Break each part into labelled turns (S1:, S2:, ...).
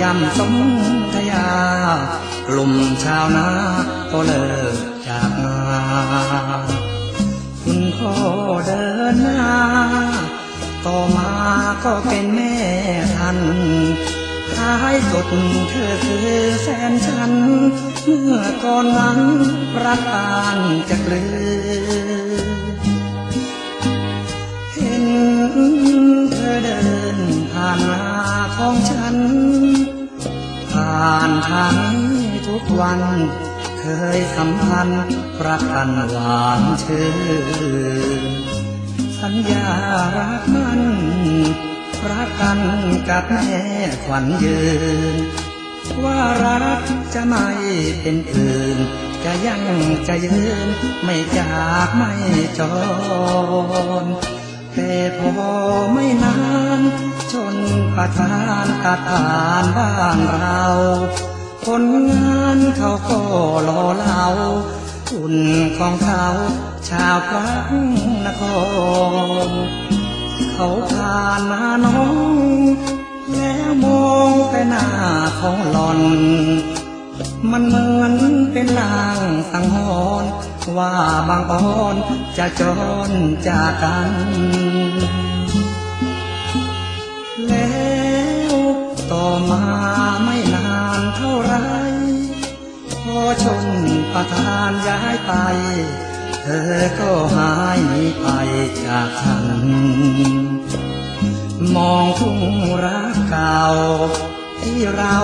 S1: ยำสมทยากลุ่มชาวนาก็เลิกจากงานคุณพ่อเดินหน้า ต่อมาก็เป็นแม่ทันท้ายสุดเธอคือแฟนฉัน เมื่อก่อนนั้นรักอ่านจะกลือเห็นเธอเดินผ่านหน้าของฉันานทางนี้ทุกวัน เคยสัมพันธ์รักกันหวานชื่นสัญญารักมันรักกันกับแม่ขวัญยืน ว่ารักจะไม่เป็นอื่น จะยังจะยืน ไม่จากไม่จรแต่พอไม่นา ประทานตัดผ่านบ้านเราคนงานเขาก็รอเราอุ่นของเขาชาวพระนครเขาผ่านมาน้อง แล้วมองไปหน้าของหล่อน มันเหมือนเป็นลางสังหรณ์ว่าบางอ่อนจะจรจากกัน มาไม่นานเท่าไร พอชนประทานย้ายไป เธอก็หายหนีไปจากฉัน มองทุ่งรักเก่า ที่เรา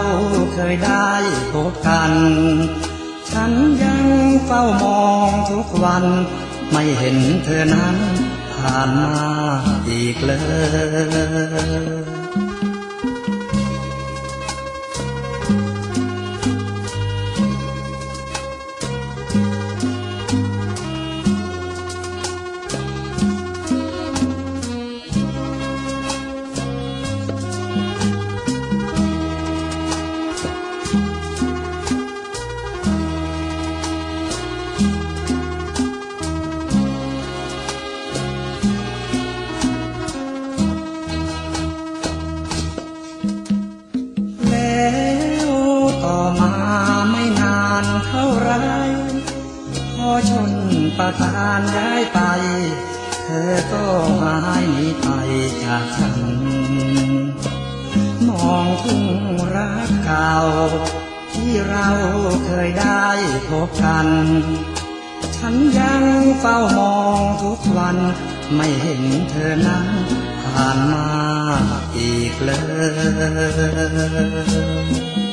S1: เคยได้พบกัน ฉันยังเฝ้ามองทุกวัน ไม่เห็นเธอนั้นผ่านมาอีกเลย ชนประทานย้ายไป เธอก็หายหนีไปจากฉัน มองทุ่งรักเก่า ที่เราเคยได้พบกัน ฉันยังเฝ้ามองทุกวัน ไม่เห็นเธอนั้นผ่านมาอีกเลย